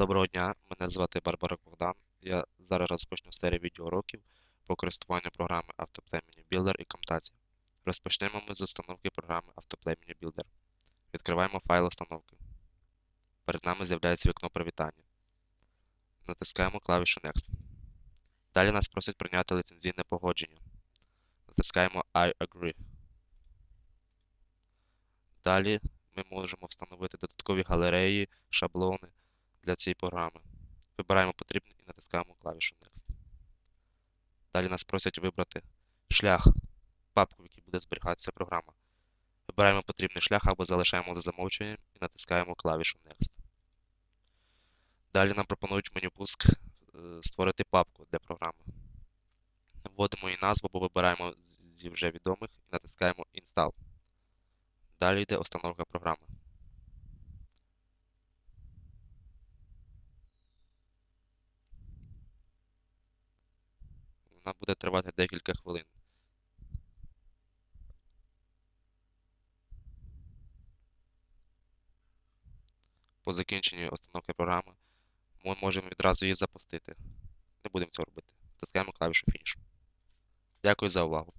Доброго дня, мене звати Барбарак Богдан. Я зараз розпочну серію відеоуроків по користуванню програми Autoplay Builder і Camtasia. Розпочнемо ми з установки програми Autoplay Builder. Відкриваємо файл установки. Перед нами з'являється вікно привітання. Натискаємо клавішу Next. Далі нас просять прийняти ліцензійне погодження. Натискаємо I agree. Далі ми можемо встановити додаткові галереї, шаблони для цієї програми. Вибираємо потрібний і натискаємо клавішу Next. Далі нас просять вибрати шлях, папку, в якій буде зберігатися програма. Вибираємо потрібний шлях або залишаємо за замовчуванням і натискаємо клавішу Next. Далі нам пропонують в меню пуск е, створити папку для програми. Вводимо її назву або вибираємо зі вже відомих і натискаємо Install. Далі йде установка програми. Вона буде тривати декілька хвилин. По закінченню установки програми ми можемо відразу її запустити. Не будемо цього робити. Тискаємо клавішу Finish. Дякую за увагу.